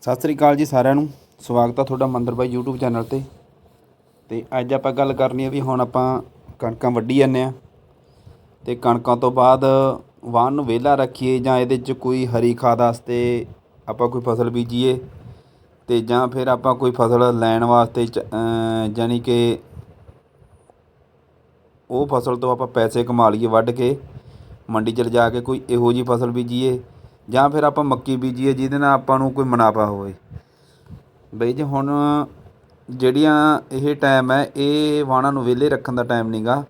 ਸਤਿ ਸ੍ਰੀ ਅਕਾਲ ਜੀ ਸਾਰਿਆਂ ਨੂੰ। ਸਵਾਗਤ ਆ ਤੁਹਾਡਾ ਮੰਦਰ ਬਾਈ YouTube ਚੈਨਲ ਤੇ। ਤੇ ਅੱਜ ਆਪਾਂ ਗੱਲ ਕਰਨੀ ਆ ਵੀ ਹੁਣ ਆਪਾਂ ਕਣਕਾਂ ਵੱਢੀ ਜਾਂਦੇ ਆ। ਤੇ ਕਣਕਾਂ ਤੋਂ ਬਾਅਦ ਵਾਹਨ ਨੂੰ ਵਿਹਲਾ ਰੱਖੀਏ ਜਾਂ ਇਹਦੇ 'ਚ ਕੋਈ ਹਰੀ ਖਾਦ ਵਾਸਤੇ ਆਪਾਂ ਕੋਈ ਫਸਲ ਬੀਜੀਏ। ਤੇ ਜਾਂ ਫਿਰ ਆਪਾਂ ਕੋਈ ਫਸਲ ਲੈਣ ਵਾਸਤੇ ਚ- ਜਾਣੀ ਕਿ ਉਹ ਫਸਲ ਤੋਂ ਆਪਾਂ ਪੈਸੇ ਕਮਾ ਲਈਏ ਵੱਢ ਕੇ। ਮੰਡੀ 'ਚ ਲਿਜਾ ਕੇ ਕੋਈ ਇਹੋ ਜੀ ਫਸਲ ਬੀਜੀਏ। ਜਾਂ ਫਿਰ ਆਪਾਂ ਮੱਕੀ ਬੀਜੀਏ, ਜਿਹਦੇ ਨਾਲ ਆਪਾਂ ਨੂੰ ਕੋਈ ਮੁਨਾਫਾ ਹੋਵੇ। ਬਈ ਜੀ ਹੁਣ ਜਿਹੜੀਆਂ ਇਹ ਟਾਈਮ ਹੈ, ਇਹ ਵਾਹਣਾਂ ਨੂੰ ਵਿਹਲੇ ਰੱਖਣ ਦਾ ਟਾਈਮ ਨਹੀਂਗਾ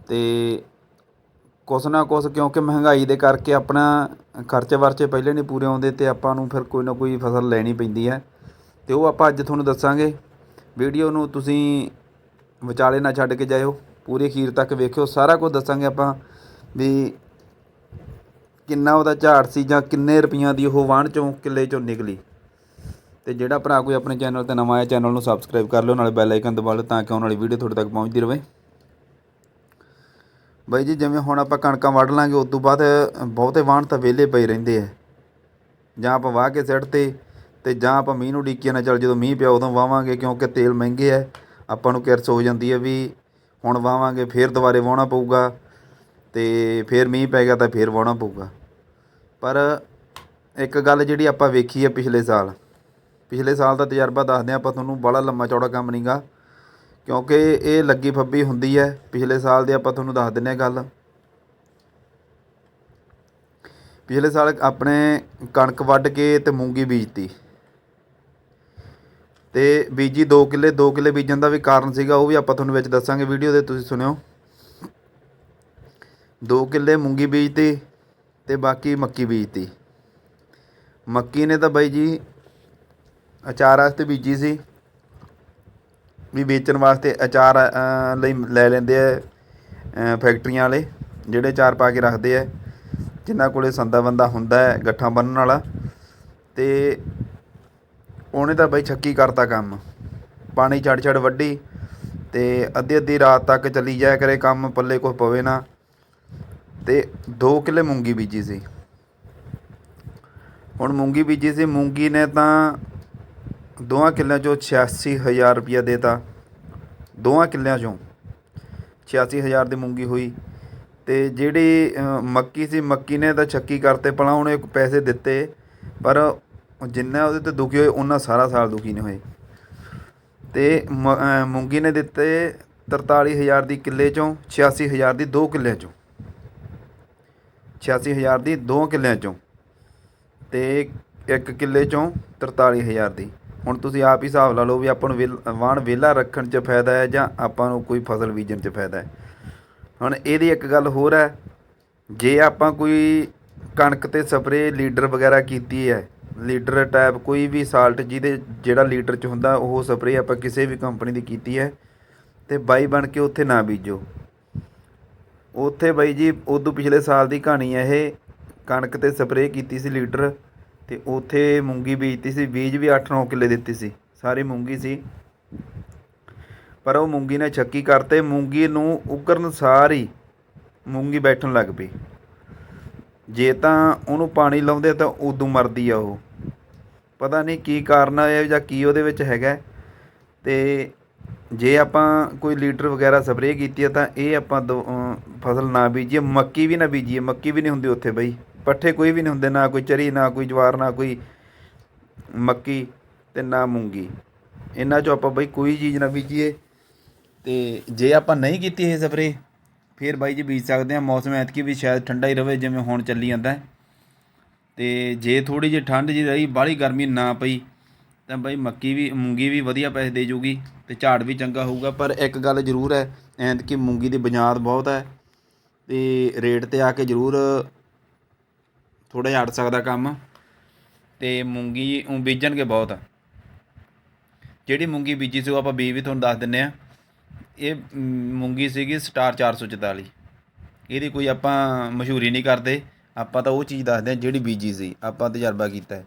ਅਤੇ ਕੁਛ ਨਾ ਕੁਛ ਕਿਉਂਕਿ ਮਹਿੰਗਾਈ ਦੇ ਕਰਕੇ ਆਪਣਾ ਖਰਚੇ ਵਰਚੇ ਪਹਿਲੇ ਨਹੀਂ ਪੂਰੇ ਆਉਂਦੇ ਤੇ ਆਪਾਂ ਨੂੰ ਫਿਰ ਕੋਈ ਨਾ ਕੋਈ ਫਸਲ ਲੈਣੀ ਪੈਂਦੀ ਹੈ। ਤੇ ਉਹ ਆਪਾਂ ਅੱਜ ਤੁਹਾਨੂੰ ਦੱਸਾਂਗੇ। ਵੀਡੀਓ ਨੂੰ ਤੁਸੀਂ ਵਿਚਾਲੇ ਨਾ ਛੱਡ ਕੇ ਜਾਇਓ। ਪੂਰੇ ਅਖੀਰ ਤੱਕ ਵੇਖਿਓ। ਸਾਰਾ ਕੁਝ ਦੱਸਾਂਗੇ ਆਪਾਂ ਵੀ ਕਿੰਨਾ ਉਹਦਾ ਝਾੜ ਸੀ ਜਾਂ ਕਿੰਨੇ ਰੁਪਈਆਂ ਦੀ ਉਹ ਵਾਹਣ ਚੋਂ ਕਿੱਲੇ ਚੋਂ ਨਿਕਲੀ। ਤੇ ਜਿਹੜਾ ਭਰਾ ਕੋਈ ਆਪਣੇ ਚੈਨਲ ਤੇ ਨਵਾਂ ਆਇਆ, ਚੈਨਲ ਨੂੰ ਸਬਸਕ੍ਰਾਈਬ ਕਰ ਲਿਓ, ਨਾਲੇ ਬੈਲ ਆਈਕਨ ਦਬਾ ਲਓ ਤਾਂ ਕਿ ਆਉਣ ਵਾਲੀ ਵੀਡੀਓ ਤੁਹਾਡੇ ਤੱਕ ਪਹੁੰਚਦੀ ਰਹੇ ਬਾਈ ਜੀ, ਜਿਵੇਂ ਹੁਣ ਆਪਾਂ ਕਣਕਾਂ ਵੱਢ ਲਾਂਗੇ ਉਸ ਤੋਂ ਬਾਅਦ ਬਹੁਤੇ ਵਾਹਣ ਤਾਂ ਵਿਹਲੇ ਪਏ ਰਹਿੰਦੇ ਆ। ਜਾਂ ਆਪਾਂ ਵਾਹ ਕੇ ਸਿੱਟ ਤੇ ਤੇ ਜਾਂ ਆਪਾਂ ਮੀਂਹ ਨੂੰ ਡੀਕੀਆਂ ਨਾ, ਚੱਲ ਜਦੋਂ ਮੀਂਹ ਪਿਆ ਉਦੋਂ ਵਾਵਾਂਗੇ ਕਿਉਂਕਿ ਤੇਲ ਮਹਿੰਗੇ ਆ। ਆਪਾਂ ਨੂੰ ਕਿਰਸ ਹੋ ਜਾਂਦੀ ਹੈ ਵੀ ਹੁਣ ਵਾਵਾਂਗੇ, ਫੇਰ ਦੁਬਾਰੇ ਵਾਹੁਣਾ ਪਊਗਾ। ਅਤੇ ਫਿਰ ਮੀਂਹ ਪੈ ਗਿਆ ਤਾਂ ਫਿਰ ਵਾਹੁਣਾ ਪਊਗਾ। ਪਰ ਇੱਕ ਗੱਲ ਜਿਹੜੀ ਆਪਾਂ ਵੇਖੀ ਹੈ ਪਿਛਲੇ ਸਾਲ ਪਿਛਲੇ ਸਾਲ ਦਾ ਤਜਰਬਾ ਦੱਸਦੇ ਹਾਂ ਆਪਾਂ ਤੁਹਾਨੂੰ, ਬੜਾ ਲੰਮਾ ਚੌੜਾ ਕੰਮ ਨਹੀਂਗਾ ਕਿਉਂਕਿ ਇਹ ਲੱਗੀ ਫੱਬੀ ਹੁੰਦੀ ਹੈ, ਪਿਛਲੇ ਸਾਲ ਦੇ ਆਪਾਂ ਤੁਹਾਨੂੰ ਦੱਸ ਦਿੰਨੇ ਹਾਂ ਗੱਲ। ਪਿਛਲੇ ਸਾਲ ਆਪਣੇ ਕਣਕ ਵੱਢ ਕੇ ਤੇ ਮੂੰਗੀ ਬੀਜਤੀ। ਤੇ ਬੀਜੀ 2 ਕਿੱਲੇ 2 ਕਿੱਲੇ ਬੀਜਣ ਦਾ ਵੀ ਕਾਰਨ ਸੀਗਾ, ਉਹ ਵੀ ਆਪਾਂ ਤੁਹਾਨੂੰ ਵਿੱਚ ਦੱਸਾਂਗੇ, ਵੀਡੀਓ ਦੇ ਤੁਸੀਂ ਸੁਣਿਓ। ਦੋ ਕਿੱਲੇ ਮੂੰਗੀ ਬੀਜਤੀ ਅਤੇ ਬਾਕੀ ਮੱਕੀ ਬੀਜਤੀ ਮੱਕੀ ਨੇ ਤਾਂ ਬਾਈ ਜੀ ਅਚਾਰ ਵਾਸਤੇ ਬੀਜੀ ਸੀ। ਵੀ ਵੇਚਣ ਵਾਸਤੇ ਅਚਾਰ ਲਈ ਲੈ ਲੈਂਦੇ ਆ ਫੈਕਟਰੀਆਂ ਵਾਲੇ, ਜਿਹੜੇ ਅਚਾਰ ਪਾ ਕੇ ਰੱਖਦੇ ਆ। ਜਿਨ੍ਹਾਂ ਕੋਲੇ ਸੰਦਾ ਬੰਦਾ ਹੁੰਦਾ ਹੈ, ਗੱਠਾਂ ਬੰਨਣ ਵਾਲਾ। ਤੇ ਉਹਨੇ ਤਾਂ ਬਾਈ ਛੱਕੀ ਕਰਤਾ ਕੰਮ। ਪਾਣੀ ਛੱਡ ਛੱਡ ਵੱਢੀ ਤੇ ਅੱਧੀ ਅੱਧੀ ਰਾਤ ਤੱਕ ਚੱਲੀ ਜਾਇਆ ਕਰੇ, ਕੰਮ ਪੱਲੇ ਕੁਛ ਪਵੇ ਨਾ। ਤੇ 2 ਕਿੱਲੇ ਮੂੰਗੀ ਬੀਜੀ ਸੀ। ਹੁਣ ਮੂੰਗੀ ਬੀਜੀ ਸੀ, ਮੂੰਗੀ ਨੇ ਤਾਂ ਦੋਹਾਂ ਕਿੱਲਿਆਂ ਚੋਂ 86000 ਰੁਪਇਆ ਦੇਤਾ ਦੋਹਾਂ ਕਿੱਲਿਆਂ ਚੋਂ 86000 ਦੀ ਮੂੰਗੀ ਹੋਈ ਤੇ ਜਿਹੜੀ ਮੱਕੀ ਸੀ, ਮੱਕੀ ਨੇ ਤਾਂ ਛੱਕੀ ਕਰਤੇ, ਭਲਾ ਉਹਨੇ ਪੈਸੇ ਦਿੱਤੇ, ਪਰ ਜਿੰਨਾ ਉਹਦੇ ਤੇ ਦੁਖੀ ਹੋਏ ਉਹਨਾਂ ਸਾਰਾ ਸਾਲ ਦੁਖੀ ਨਹੀਂ ਹੋਏ। ਤੇ ਮ- ਮੂੰਗੀ ਨੇ ਦਿੱਤੇ 43000 ਦੀ ਕਿੱਲੇ ਚੋਂ 86000 ਦੀ ਦੋ ਕਿੱਲੇ ਚੋਂ। 86000 ਦੀ ਦੋ ਕਿੱਲਿਆਂ ਚੋਂ ਤੇ ਇੱਕ ਕਿੱਲੇ ਚੋਂ 43000 ਦੀ। ਹੁਣ ਤੁਸੀਂ ਆਪ ਹੀ ਹਿਸਾਬ ਲਾ ਲਓ ਵੀ ਆਪਾਂ ਨੂੰ ਵਿਲ- ਵਾਹਣ ਵਿਹਲਾ ਰੱਖਣ 'ਚ ਫਾਇਦਾ ਹੈ ਜਾਂ ਆਪਾਂ ਨੂੰ ਕੋਈ ਫਸਲ ਬੀਜਣ 'ਚ ਫਾਇਦਾ ਹੈ। ਹੁਣ ਇਹਦੀ ਇੱਕ ਗੱਲ ਹੋਰ ਹੈ, ਜੇ ਆਪਾਂ ਕੋਈ ਕਣਕ ਤੇ ਸਪਰੇ ਲੀਡਰ ਵਗੈਰਾ ਕੀਤੀ ਹੈ ਲੀਡਰ ਟਾਈਪ ਕੋਈ ਵੀ ਸਾਲਟ ਜਿਹਦੇ ਜਿਹੜਾ ਲੀਡਰ 'ਚ ਹੁੰਦਾ ਉਹ ਸਪਰੇ ਆਪਾਂ ਕਿਸੇ ਵੀ ਕੰਪਨੀ ਦੀ ਕੀਤੀ ਹੈ, ਤੇ ਬਾਈ ਬਣ ਕੇ ਉੱਥੇ ਨਾ ਬੀਜੋ। ਉੱਥੇ ਬਾਈ ਜੀ, ਉਦੋਂ ਪਿਛਲੇ ਸਾਲ ਦੀ ਕਹਾਣੀ ਹੈ ਇਹ, ਕਣਕ ਤੇ ਸਪਰੇਅ ਕੀਤੀ ਸੀ ਲੀਟਰ ਅਤੇ ਉੱਥੇ ਮੂੰਗੀ ਬੀਜਤੀ ਸੀ, ਬੀਜ ਵੀ 8-9 ਕਿੱਲੇ ਦਿੱਤੀ ਸੀ, ਸਾਰੀ ਮੂੰਗੀ ਸੀ। ਪਰ ਉਹ ਮੂੰਗੀ ਨੇ ਛੱਕੀ ਕਰਤੇ, ਮੂੰਗੀ ਨੂੰ ਉਗਰਨ ਸਾਰੀ ਮੂੰਗੀ ਬੈਠਣ ਲੱਗ ਪਈ। ਜੇ ਤਾਂ ਉਹਨੂੰ ਪਾਣੀ ਲਾਉਂਦੇ ਤਾਂ ਉਦੋਂ ਮਰਦੀ ਆ ਉਹ। ਪਤਾ ਨਹੀਂ ਕੀ ਕਾਰਨ ਹੈ ਜਾਂ ਕੀ ਉਹਦੇ ਵਿੱਚ ਹੈਗਾ। ਤੇ ਜੇ ਆਪਾਂ ਕੋਈ ਲੀਟਰ ਵਗੈਰਾ ਸਪਰੇਅ ਕੀਤੀ ਹੈ ਤਾਂ ਇਹ ਆਪਾਂ ਦੋ- ਫਸਲ ਨਾ ਬੀਜੀਏ, ਮੱਕੀ ਵੀ ਨਾ ਬੀਜੀਏ। ਮੱਕੀ ਵੀ ਨਹੀਂ ਹੁੰਦੀ ਉੱਥੇ ਬਈ। ਪੱਠੇ ਕੋਈ ਵੀ ਨਹੀਂ ਹੁੰਦੇ, ਨਾ ਕੋਈ ਚਰੀ, ਨਾ ਕੋਈ ਜਵਾਰ, ਨਾ ਕੋਈ ਮੱਕੀ ਤੇ ਨਾ ਮੂੰਗੀ। ਇਹਨਾਂ ਚੋਂ ਆਪਾਂ ਬਈ ਕੋਈ ਚੀਜ਼ ਨਾ ਬੀਜੀਏ। ਤੇ ਜੇ ਆਪਾਂ ਨਹੀਂ ਕੀਤੀ ਇਹ ਸਪਰੇ ਫਿਰ ਬਾਈ ਜੀ ਬੀਜ ਸਕਦੇ ਹਾਂ ਮੌਸਮ ਐਤਕੀ ਵੀ ਸ਼ਾਇਦ ਠੰਡਾ ਹੀ ਰਵੇ, ਜਿਵੇਂ ਹੁਣ ਚੱਲੀ ਜਾਂਦਾ। ਹੈ। ਤੇ ਜੇ ਥੋੜੀ ਜਿਹੀ ਠੰਡ ਜੀ ਰਹੀ, ਬਾਹਲੀ ਗਰਮੀ ਨਾ ਪਈ ਤਾਂ ਬਾਈ ਮੱਕੀ ਵੀ ਮੂੰਗੀ ਵੀ ਵਧੀਆ ਪੈਸੇ ਦੇ ਜੂਗੀ ਅਤੇ ਝਾੜ ਵੀ ਚੰਗਾ ਹੋਊਗਾ। ਪਰ ਇੱਕ ਗੱਲ ਜ਼ਰੂਰ ਹੈ ਐਤਕੀ ਮੂੰਗੀ ਦੀ ਬੁਨਿਆਦ ਬਹੁਤ ਹੈ ਅਤੇ ਰੇਟ ਤੇ ਆ ਕੇ ਜ਼ਰੂਰ ਥੋੜ੍ਹਾ ਜਿਹਾ ਅੜ ਸਕਦਾ ਕੰਮ ਅਤੇ ਮੂੰਗੀ ਊਂ ਬੀਜਣਗੇ ਬਹੁਤ। ਆ ਜਿਹੜੀ ਮੂੰਗੀ ਬੀਜੀ ਸੀ ਉਹ ਆਪਾਂ ਬੀ ਵੀ ਤੁਹਾਨੂੰ ਦੱਸ ਦਿੰਨੇ ਆ। ਇਹ ਮ, ਮੂੰਗੀ ਸੀਗੀ ਸਟਾਰ 444 ਇਹਦੀ ਕੋਈ ਆਪਾਂ ਮਸ਼ਹੂਰੀ ਨਹੀਂ ਕਰਦੇ ਆਪਾਂ ਤਾਂ ਉਹ ਚੀਜ਼ ਦੱਸਦੇ ਆ ਜਿਹੜੀ ਬੀਜੀ ਸੀ ਆਪਾਂ ਤਜਰਬਾ ਕੀਤਾ ਹੈ।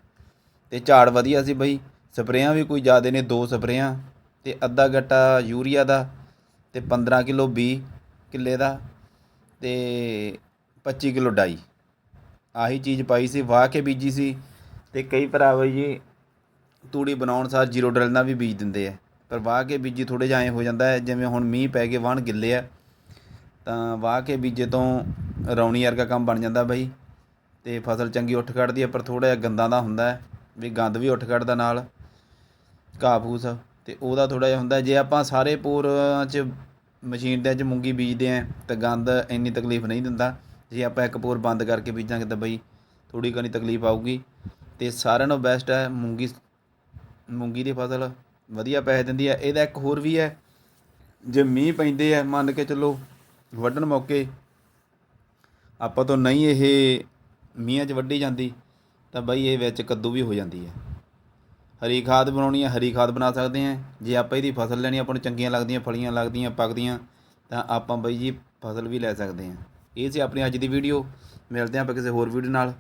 ਤੇ ਝਾੜ ਵਧੀਆ ਸੀ ਬਈ। ਸਪਰੇਆਂ ਵੀ ਕੋਈ ਜ਼ਿਆਦਾ ਨੇ, ਦੋ ਸਪਰੇਆਂ ਅਤੇ ਅੱਧਾ ਗੱਟਾ ਯੂਰੀਆ ਦਾ ਅਤੇ ਪੰਦਰਾਂ ਕਿਲੋ ਬੀ ਕਿੱਲੇ ਦਾ ਅਤੇ ਪੱਚੀ ਕਿਲੋ ਡਾਈ। ਆਹੀ ਚੀਜ਼ ਪਾਈ ਸੀ, ਵਾਹ ਕੇ ਬੀਜੀ ਸੀ ਅਤੇ ਕਈ ਭਰਾ ਬਈ ਜੀ ਤੂੜੀ ਬਣਾਉਣ ਸਾਰ ਜ਼ੀਰੋ ਡਰਿਲ ਨਾਲ ਵੀ ਬੀਜ ਦਿੰਦੇ ਆ। ਪਰ ਵਾਹ ਕੇ ਬੀਜੀ ਥੋੜ੍ਹੇ ਜਿਹਾ ਐਂ ਹੋ ਜਾਂਦਾ ਹੈ, ਜਿਵੇਂ ਹੁਣ ਮੀਂਹ ਪੈ ਕੇ ਵਾਹਣ ਗਿੱਲੇ ਆ, ਤਾਂ ਵਾਹ ਕੇ ਬੀਜੇ ਤੋਂ ਰੌਣੀ ਵਰਗਾ ਕੰਮ ਬਣ ਜਾਂਦਾ ਬਈ ਤੇ ਫਸਲ ਚੰਗੀ ਉੱਠ ਖੜਦੀ ਹੈ ਪਰ ਥੋੜ੍ਹਾ ਜਿਹਾ ਗੰਦਾਂ ਦਾ ਹੁੰਦਾ ਹੈ, ਵੀ ਗੰਦ ਵੀ ਉੱਠ ਖੜਦਾ ਨਾਲ। ਘਾਹ ਫੂਸ ਅਤੇ ਉਹਦਾ ਥੋੜ੍ਹਾ ਜਿਹਾ ਹੁੰਦਾ, ਜੇ ਆਪਾਂ ਸਾਰੇ ਪੂਰਾਂ 'ਚ ਮਸ਼ੀਨ ਦੇ 'ਚ ਮੂੰਗੀ ਬੀਜਦੇ ਹੈ ਤਾਂ ਗੰਦ ਇੰਨੀ ਤਕਲੀਫ ਨਹੀਂ ਦਿੰਦਾ। ਜੇ ਆਪਾਂ ਇੱਕ ਪੋਰ ਬੰਦ ਕਰਕੇ ਬੀਜਾਂਗੇ ਤਾਂ ਬਈ ਥੋੜ੍ਹੀ ਘਣੀ ਤਕਲੀਫ ਆਊਗੀ। ਅਤੇ ਸਾਰਿਆਂ ਨਾਲੋਂ ਬੈਸਟ ਹੈ ਮੂੰਗੀ ਮੂੰਗੀ ਦੀ ਫਸਲ। ਵਧੀਆ ਪੈਸੇ ਦਿੰਦੀ ਹੈ ਇਹਦਾ ਇੱਕ ਹੋਰ ਵੀ ਹੈ ਜੇ ਮੀਂਹ ਪੈਂਦੇ ਆ, ਮੰਨ ਕੇ ਚੱਲੋ ਵੱਢਣ ਮੌਕੇ ਆਪਾਂ ਤੋਂ ਨਹੀਂ ਇਹ ਮੀਂਹਾਂ 'ਚ ਵੱਢੀ ਜਾਂਦੀ, ਤਾਂ ਬਈ ਇਹ ਵਿੱਚ ਕੱਦੂ ਵੀ ਹੋ ਜਾਂਦੀ ਹੈ ਹਰੀ ਖਾਦ ਬਣਾਉਣੀ ਹੈ, ਹਰੀ ਖਾਦ ਬਣਾ ਸਕਦੇ ਹਾਂ। ਜੇ ਆਪਾਂ ਇਹਦੀ ਫਸਲ ਲੈਣੀ, ਆਪਾਂ ਨੂੰ ਚੰਗੀਆਂ ਲੱਗਦੀਆਂ, ਫਲੀਆਂ ਲੱਗਦੀਆਂ, ਪੱਕਦੀਆਂ, ਤਾਂ ਆਪਾਂ ਬਈ ਜੀ ਫਸਲ ਵੀ ਲੈ ਸਕਦੇ ਹਾਂ। ਇਹ ਸੀ ਆਪਣੀ ਅੱਜ ਦੀ ਵੀਡੀਓ ਮਿਲਦੇ ਹਾਂ ਆਪਾਂ ਕਿਸੇ ਹੋਰ ਵੀਡੀਓ ਨਾਲ।